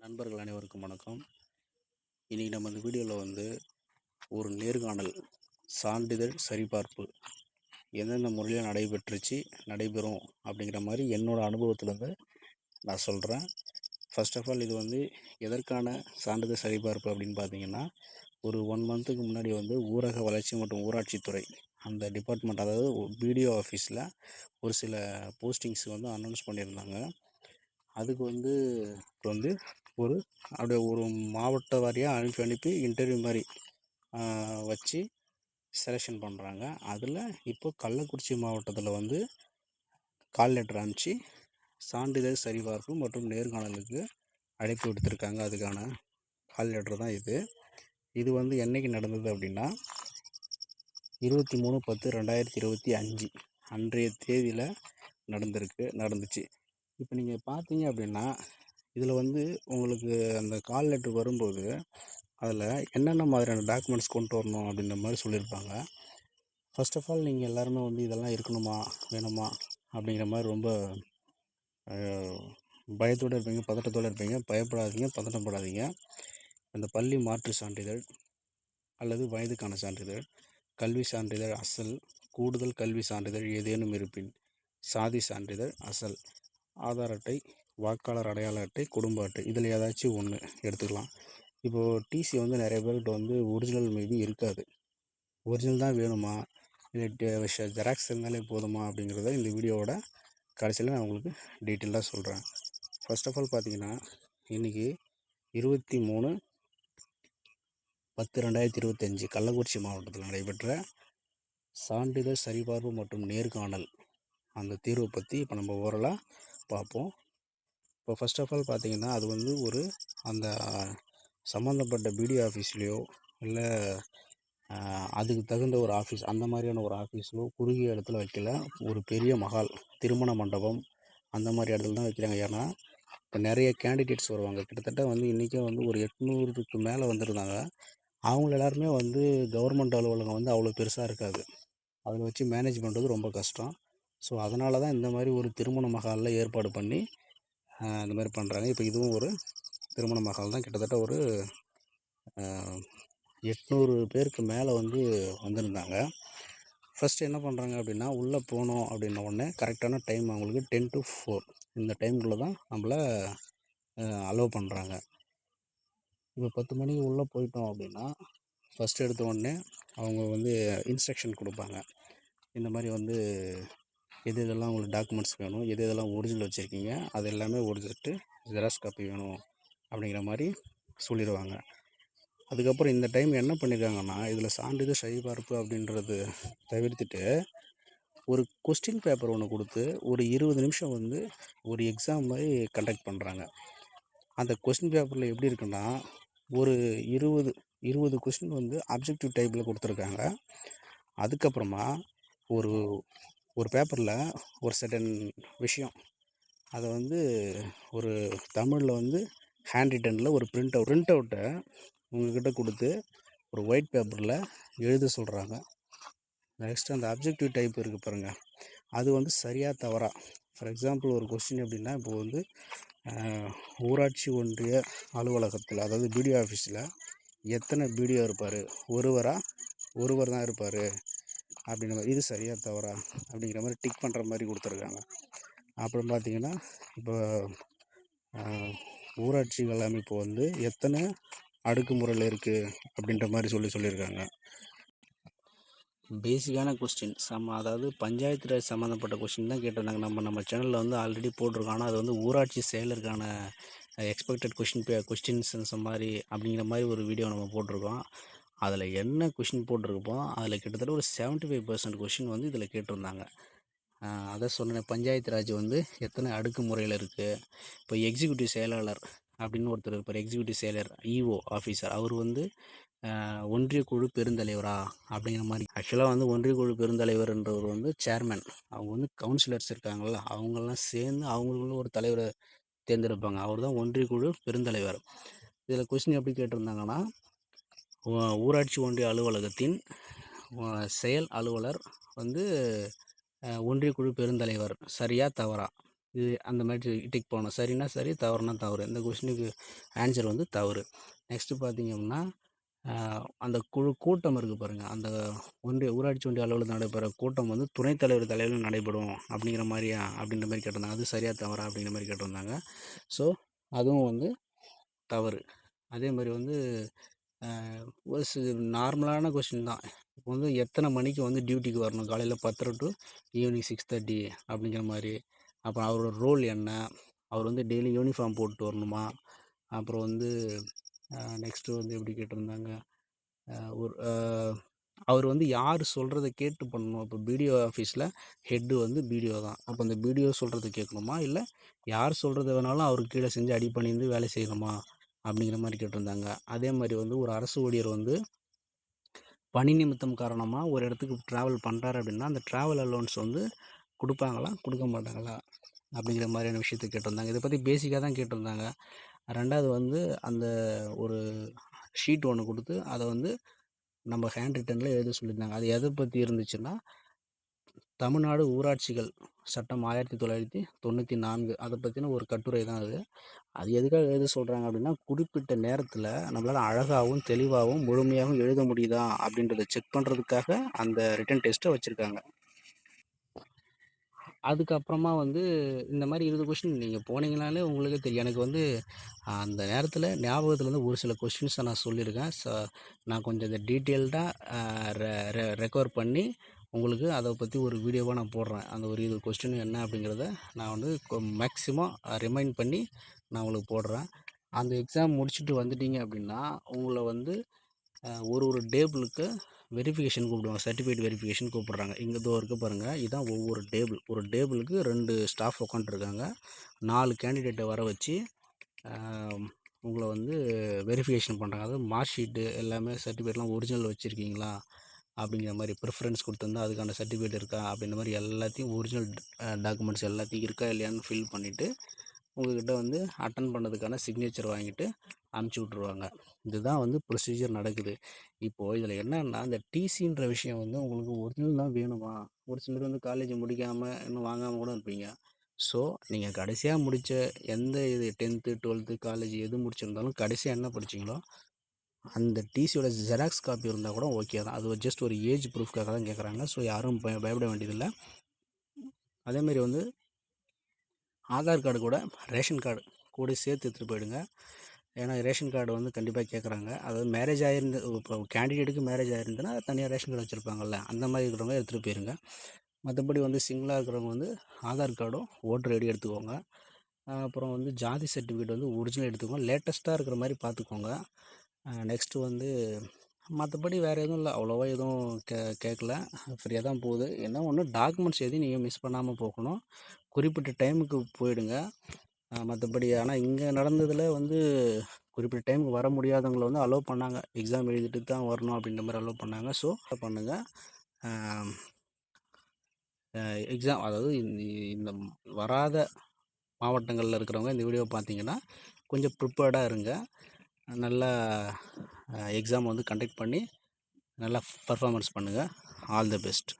நண்பர்கள் அனைவருக்கும் வணக்கம். இன்றைக்கி நம்ம இந்த வீடியோவில் வந்து ஒரு நேர்காணல் சான்றிதழ் சரிபார்ப்பு எந்தெந்த முறையில் நடைபெற்றுச்சு நடைபெறும் அப்படிங்கிற மாதிரி என்னோடய அனுபவத்திலேருந்து நான் சொல்கிறேன் ஃபர்ஸ்ட் ஆஃப் ஆல் இது வந்து எதற்கான சான்றிதழ் சரிபார்ப்பு அப்படின்னு பார்த்தீங்கன்னா ஒரு ஒன் மந்த்துக்கு முன்னாடி வந்து ஊரக வளர்ச்சி மற்றும் ஊராட்சித்துறை அந்த டிபார்ட்மெண்ட் அதாவது பிடிஓ ஆஃபீஸில் ஒரு சில போஸ்டிங்ஸ் வந்து அனௌன்ஸ் பண்ணியிருந்தாங்க. அதுக்கு வந்து இப்போ வந்து ஒரு அப்படியே ஒரு மாவட்ட வாரியாக அனுப்பி அனுப்பி இன்டர்வியூ மாதிரி வச்சு செலெக்ஷன் பண்ணுறாங்க அதில் இப்போ கள்ளக்குறிச்சி மாவட்டத்தில் வந்து கால் லெட்டர் அனுப்பிச்சு சான்றிதழ் சரிபார்ப்பு மற்றும் நேர்காணலுக்கு அழைப்பு விடுத்திருக்காங்க. அதுக்கான கால் லெட்டர் தான் இது. இது வந்து என்றைக்கு நடந்தது அப்படின்னா இருபத்தி மூணு பத்து ரெண்டாயிரத்தி இருபத்தி அஞ்சு அன்றைய தேதியில் நடந்திருக்கு நடந்துச்சு. இப்போ நீங்கள் பார்த்தீங்க அப்படின்னா இதில் வந்து உங்களுக்கு அந்த கால் லெட்ரு வரும்போது அதில் என்னென்ன மாதிரியான டாக்குமெண்ட்ஸ் கொண்டு வரணும் அப்படின்ற மாதிரி சொல்லியிருப்பாங்க. ஃபர்ஸ்ட் ஆஃப் ஆல் நீங்கள் எல்லாருமே வந்து இதெல்லாம் இருக்கணுமா வேணுமா அப்படிங்கிற மாதிரி ரொம்ப பயத்தோடு இருப்பீங்க பதட்டத்தோடு இருப்பீங்க. பயப்படாதீங்க பதட்டப்படாதீங்க அந்த பள்ளி மாற்று சான்றிதழ் அல்லது வயதுக்கான சான்றிதழ் கல்வி சான்றிதழ் அசல் கூடுதல் கல்வி சான்றிதழ் ஏதேனும் இருப்பின் சாதி சான்றிதழ் அசல் ஆதார் அட்டை வாக்காளர் அடையாள அட்டை குடும்ப அட்டை இதில் ஏதாச்சும் ஒன்று எடுத்துக்கலாம். இப்போது டிசி வந்து நிறைய பேர்கிட்ட வந்து ஒரிஜினல் மேபி இருக்காது. ஒரிஜினல் தான் வேணுமா? இல்லை ஜெராக்ஸ் இருந்தாலே போதுமா அப்படிங்கிறத இந்த வீடியோவோட கடைசியில் நான் உங்களுக்கு டீட்டெயிலாக சொல்கிறேன் ஃபர்ஸ்ட் ஆஃப் ஆல் பார்த்தீங்கன்னா இன்றைக்கி இருபத்தி மூணு பத்து ரெண்டாயிரத்தி இருபத்தஞ்சி கள்ளக்குறிச்சி மாவட்டத்தில் நடைபெற்ற சான்றிதழ் சரிபார்ப்பு மற்றும் நேர்காணல் அந்த தீர்வை பற்றி இப்போ நம்ம ஓரலாக பார்ப்போம். இப்போ ஃபஸ்ட் ஆஃப் ஆல் பார்த்தீங்கன்னா அது வந்து ஒரு அந்த சம்மந்தப்பட்ட பிடிஓ ஆஃபீஸ்லேயோ இல்லை அதுக்கு தகுந்த ஒரு ஆஃபீஸ் அந்த மாதிரியான ஒரு ஆஃபீஸோ குறுகிய இடத்துல வைக்கல. ஒரு பெரிய மஹால் திருமண மண்டபம் அந்த மாதிரி இடத்துல தான் வைக்கிறாங்க. ஏன்னா இப்போ நிறைய கேண்டிடேட்ஸ் வருவாங்க. கிட்டத்தட்ட வந்து இன்றைக்கே வந்து ஒரு எட்நூறுக்கு மேலே வந்திருந்தாங்க. அவங்க எல்லாருமே வந்து கவர்மெண்ட் அலுவலகம் வந்து அவ்வளோ பெருசாக இருக்காது. அதில் வச்சு மேனேஜ் பண்ணுறது ரொம்ப கஷ்டம். ஸோ அதனால தான் இந்த மாதிரி ஒரு திருமண மகாலில் ஏற்பாடு பண்ணி இந்த மாதிரி பண்ணுறாங்க இப்போ இதுவும் ஒரு திருமண மகால் தான். கிட்டத்தட்ட ஒரு எட்நூறு பேருக்கு மேலே வந்து வந்திருந்தாங்க. ஃபஸ்ட்டு என்ன பண்ணுறாங்க அப்படின்னா உள்ளே போனோம் அப்படின்ன உடனே கரெக்டான டைம் அவங்களுக்கு டென் டு ஃபோர் இந்த டைம்குள்ளே தான் நம்மளை அலோவ் பண்ணுறாங்க இப்போ பத்து மணிக்கு உள்ளே போயிட்டோம் அப்படின்னா ஃபஸ்ட்டு எடுத்த உடனே அவங்க வந்து இன்ஸ்ட்ரக்ஷன் கொடுப்பாங்க. இந்த மாதிரி வந்து எது எதெல்லாம் உங்களுக்கு டாக்குமெண்ட்ஸ் வேணும் எது எதெல்லாம் ஒரிஜினல் வச்சுருக்கீங்க அது எல்லாமே ஒரிஜினட்டு ஜெராக்ஸ் காப்பி வேணும் அப்படிங்கிற மாதிரி சொல்லிடுவாங்க. அதுக்கப்புறம் இந்த டைம் என்ன பண்ணியிருக்காங்கன்னா இதில் சான்றிதழ் சரிபார்ப்பு அப்படின்றது தவிர்த்துட்டு ஒரு கொஸ்டின் பேப்பர் ஒன்று கொடுத்து ஒரு இருபது நிமிஷம் வந்து ஒரு எக்ஸாம் மாதிரி கண்டக்ட் பண்ணுறாங்க அந்த கொஸ்டின் பேப்பரில் எப்படி இருக்குன்னா ஒரு இருபது இருபது கொஸ்டின் வந்து அப்ஜெக்டிவ் டைப்பில் கொடுத்துருக்காங்க. அதுக்கப்புறமா ஒரு ஒரு பேப்பரில் ஒரு சர்டன் விஷயம். அதை வந்து ஒரு தமிழில் வந்து ஹேண்ட் ரிட்டனில் ஒரு பிரிண்ட் அவுட் பிரிண்ட் அவுட்டை உங்கள்கிட்ட கொடுத்து ஒரு ஒயிட் பேப்பரில் எழுத சொல்கிறாங்க நெக்ஸ்ட் அந்த அப்ஜெக்டிவ் டைப் இருக்குது பாருங்கள் அது வந்து சரியாக தவறா. ஃபார் எக்ஸாம்பிள் ஒரு கொஸ்டின் அப்படின்னா இப்போ வந்து ஊராட்சி ஒன்றிய அலுவலகத்தில் அதாவது பிடிஓ ஆஃபீஸில் எத்தனை பிடிஓ இருப்பார்? ஒருவராக ஒருவர் தான் இருப்பார். அப்படின்ற மாதிரி இது சரியாக தவறா அப்படிங்கிற மாதிரி டிக் பண்ணுற மாதிரி கொடுத்துருக்காங்க. அப்புறம் பார்த்திங்கன்னா இப்போ ஊராட்சிகள் அமைப்பு வந்து எத்தனை அடுக்குமுறையில் இருக்குது அப்படின்ற மாதிரி சொல்லி சொல்லியிருக்காங்க. பேசிக்கான கொஸ்டின் சம அதாவது பஞ்சாயத்து ராஜ் சம்மந்தப்பட்ட கொஸ்டின் தான் கேட்டிருந்தாங்க. நம்ம நம்ம சேனலில் வந்து ஆல்ரெடி போட்டிருக்கோம். ஆனால் அது வந்து ஊராட்சி செயலருக்கான எக்ஸ்பெக்டட் கொஷின் பே கொஸ்டின்ஸ் மாதிரி அப்படிங்கிற மாதிரி ஒரு வீடியோ நம்ம போட்டிருக்கோம். அதில் என்ன கொஷின் போட்டிருக்கப்போ அதில் கிட்டத்தட்ட ஒரு செவன்ட்டி ஃபைவ் பர்சன்ட் கொஷின் வந்து இதில் கேட்டிருந்தாங்க. அதை சொன்னேன் பஞ்சாயத்து ராஜ் வந்து எத்தனை அடுக்கு முறையில் இருக்குது இப்போ எக்ஸிக்யூட்டிவ் செயலாளர் அப்படின்னு ஒருத்தர் இருப்பார் எக்ஸிக்யூட்டிவ் செயலர் இஓ ஆஃபீஸர் அவர் வந்து ஒன்றிய குழு பெருந்தலைவரா? அப்படிங்கிற மாதிரி. ஆக்சுவலாக வந்து ஒன்றிய குழு பெருந்தலைவர்ன்றவர் வந்து சேர்மேன் அவங்க வந்து கவுன்சிலர்ஸ் இருக்காங்கள்ல அவங்கெல்லாம் சேர்ந்து அவங்களுக்குள்ள ஒரு தலைவரை தேர்ந்தெடுப்பாங்க. அவர் தான் ஒன்றிய குழு பெருந்தலைவர். இதில் கொஸ்டின் எப்படி கேட்டிருந்தாங்கன்னா ஊராட்சி ஒன்றிய அலுவலகத்தின் செயல் அலுவலர் வந்து ஒன்றிய குழு பெருந்தலைவர். சரியா தவறா? இது அந்த மாதிரி டிக் போகணும். சரின்னா சரி தவறுனா தவறு. இந்த கொஷினுக்கு ஆன்சர் வந்து தவறு. நெக்ஸ்ட்டு பார்த்தீங்க அப்படின்னா அந்த குழு கூட்டம் இருக்குது பாருங்கள் அந்த ஒன்றிய ஊராட்சி ஒன்றிய அளவில் நடைபெற கூட்டம் வந்து துணைத் தலைவர் தலைவரில் நடைபெறும் அப்படிங்கிற மாதிரியா? அப்படின்ற மாதிரி கேட்டிருந்தாங்க. அது சரியாக தவறா? அப்படிங்கிற மாதிரி கேட்டிருந்தாங்க. ஸோ அதுவும் வந்து தவறு. அதே மாதிரி வந்து ஒரு நார்மலான கொஷின் தான். இப்போ வந்து எத்தனை மணிக்கு வந்து டியூட்டிக்கு வரணும்? காலையில் பத்தரை டு ஈவினிங் சிக்ஸ் தேர்ட்டி அப்படிங்கிற மாதிரி. அப்புறம் அவரோட ரோல் என்ன? அவர் வந்து டெய்லி யூனிஃபார்ம் போட்டு வரணுமா? அப்புறம் வந்து நெக்ஸ்ட்டு வந்து எப்படி கேட்டிருந்தாங்க? ஒரு அவர் வந்து யார் சொல்கிறத கேட்டு பண்ணணும்? இப்போ பிடிஓ ஆஃபீஸில் ஹெட்டு வந்து பிடிஓ தான். அப்போ அந்த பிடிஓ சொல்கிறத கேட்கணுமா? இல்லை யார் சொல்கிறத வேணாலும் அவருக்கு கீழே செஞ்சு அடி பண்ணியிருந்து வேலை செய்யணுமா? அப்படிங்கிற மாதிரி கேட்டிருந்தாங்க. அதே மாதிரி வந்து ஒரு அரசு ஊழியர் வந்து பணி நிமித்தம் காரணமாக ஒரு இடத்துக்கு ட்ராவல் பண்ணுறாரு அப்படின்னா அந்த ட்ராவல் அலோன்ஸ் வந்து கொடுப்பாங்களா? கொடுக்க மாட்டாங்களா? அப்படிங்கிற மாதிரியான விஷயத்த கேட்டிருந்தாங்க. இதை பற்றி பேசிக்காக தான் கேட்டிருந்தாங்க. ரெண்டாவது வந்து அந்த ஒரு ஷீட் ஒன்று கொடுத்து அதை வந்து நம்ம ஹேண்ட் ரிட்டனில் எழுத சொல்லியிருந்தாங்க. அது எதை பற்றி இருந்துச்சுன்னா தமிழ்நாடு ஊராட்சிகள் சட்டம் ஆயிரத்தி தொள்ளாயிரத்தி தொண்ணூற்றி நான்கு. அதை பற்றின ஒரு கட்டுரை தான் அது. அது எதுக்காக எழுத சொல்கிறாங்க அப்படின்னா குறிப்பிட்ட நேரத்தில் நம்மளால் அழகாகவும் தெளிவாகவும் முழுமையாகவும் எழுத முடியுதா அப்படின்றத செக் பண்ணுறதுக்காக அந்த ரிட்டன் டெஸ்ட்டை வச்சுருக்காங்க. அதுக்கப்புறமா வந்து இந்த மாதிரி இருபது கொஷின் நீங்கள் போனீங்கனாலே உங்களுக்கே தெரியும். எனக்கு வந்து அந்த நேரத்தில் ஞாபகத்தில் வந்து ஒரு சில கொஷின்ஸை நான் சொல்லியிருக்கேன். ஸோ நான் கொஞ்சம் இந்த டீட்டெயில்டாக ரெ ரெ ரெக்கவர் பண்ணி உங்களுக்கு அதை பற்றி ஒரு வீடியோவாக நான் போடுறேன். அந்த ஒரு இது கொஸ்டின் என்ன அப்படிங்கிறத நான் வந்து மேக்ஸிமம் ரிமைண்ட் பண்ணி நான் உங்களுக்கு போடுறேன். அந்த எக்ஸாம் முடிச்சுட்டு வந்துட்டீங்க அப்படின்னா உங்களை வந்து ஒரு ஒரு டேபிளுக்கு வெரிஃபிகேஷன் கூப்பிடுவாங்க. சர்டிஃபிகேட் வெரிஃபிகேஷன் கூப்பிட்றாங்க. இங்கே தோ இருக்க பாருங்கள் இதுதான் ஒவ்வொரு டேபிள் ஒரு டேபிளுக்கு ரெண்டு ஸ்டாஃப் உட்காந்துருக்காங்க நாலு கேண்டிடேட்டை வர வச்சு உங்களை வந்து வெரிஃபிகேஷன் பண்ணுறாங்க அதாவது மார்க் ஷீட்டு எல்லாமே சர்டிஃபிகேட்லாம் ஒரிஜினல் வச்சுருக்கீங்களா? அப்படிங்கிற மாதிரி ப்ரிஃபரன்ஸ் கொடுத்துருந்தா அதுக்கான சர்டிஃபிகேட் இருக்கா அப்படின்ற மாதிரி எல்லாத்தையும் ஒரிஜினல் டாக்குமெண்ட்ஸ் எல்லாத்தையும் இருக்கா இல்லையான்னு ஃபில் பண்ணிவிட்டு உங்கள்கிட்ட வந்து அட்டன் பண்ணதுக்கான சிக்னேச்சர் வாங்கிட்டு அனுப்பிச்சி விட்ருவாங்க இதுதான் வந்து ப்ரொசீஜர் நடக்குது. இப்போது இதில் என்னென்னா இந்த டிசின்ற விஷயம் வந்து உங்களுக்கு ஒரிஜினல் தான் வேணுமா? ஒரு சிலர் வந்து காலேஜ் முடிக்காமல் இன்னும் வாங்காமல் கூட இருப்பீங்க. ஸோ நீங்கள் கடைசியாக முடித்த எந்த இது டென்த்து டுவெல்த்து காலேஜ் எது முடிச்சிருந்தாலும் கடைசியாக என்ன படிச்சிங்களோ அந்த டிசியோட ஜெராக்ஸ் காப்பி இருந்தால் கூட ஓகே தான். அது ஜஸ்ட் ஒரு ஏஜ் ப்ரூஃப்காக தான் கேட்குறாங்க ஸோ யாரும் பய பயப்பட வேண்டியதில்லை. அதேமாரி வந்து ஆதார் கார்டு கூட ரேஷன் கார்டு கூட சேர்த்து எடுத்துகிட்டு போயிடுங்க. ஏன்னா ரேஷன் கார்டு வந்து கண்டிப்பாக கேட்குறாங்க அதாவது மேரேஜ் ஆகிருந்து இப்போ கேண்டிடேட்டுக்கு மேரேஜ் ஆகிருந்துன்னா தனியாக ரேஷன் கார்டு வச்சுருப்பாங்கல்ல. அந்த மாதிரி இருக்கிறவங்க எடுத்துகிட்டு போயிருங்க. மற்றபடி வந்து சிங்கிளாக இருக்கிறவங்க வந்து ஆதார் கார்டும் ஓட்டர் ஐடி எடுத்துக்கோங்க. அப்புறம் வந்து ஜாதி சர்டிஃபிகேட் வந்து ஒரிஜினல் எடுத்துக்கோங்க. லேட்டஸ்ட்டாக இருக்கிற மாதிரி பார்த்துக்கோங்க நெக்ஸ்ட்டு வந்து மற்றபடி வேறு எதுவும் இல்லை. அவ்வளோவா எதுவும் கே கேட்கல ஃப்ரீயாக தான் போகுது. என்ன ஒன்று டாக்குமெண்ட்ஸ் எதையும் நீங்கள் மிஸ் பண்ணாமல் போகணும். குறிப்பிட்ட டைமுக்கு போயிடுங்க. மற்றபடி ஆனால் இங்கே நடந்ததில் வந்து குறிப்பிட்ட டைமுக்கு வர முடியாதவங்களை வந்து அலோவ் பண்ணாங்க. எக்ஸாம் எழுதிட்டு தான் வரணும் அப்படின்ற மாதிரி அலோவ் பண்ணாங்க. ஸோ பண்ணுங்கள் எக்ஸாம் அதாவது இந்த வராத மாவட்டங்களில் இருக்கிறவங்க இந்த வீடியோ பார்த்தீங்கன்னா கொஞ்சம் ப்ரிப்பேர்டாக இருங்க. நல்லா எக்ஸாம் வந்து கண்டக்ட் பண்ணி நல்லா பர்ஃபார்மன்ஸ் பண்ணுங்கள் ஆல் தி பெஸ்ட்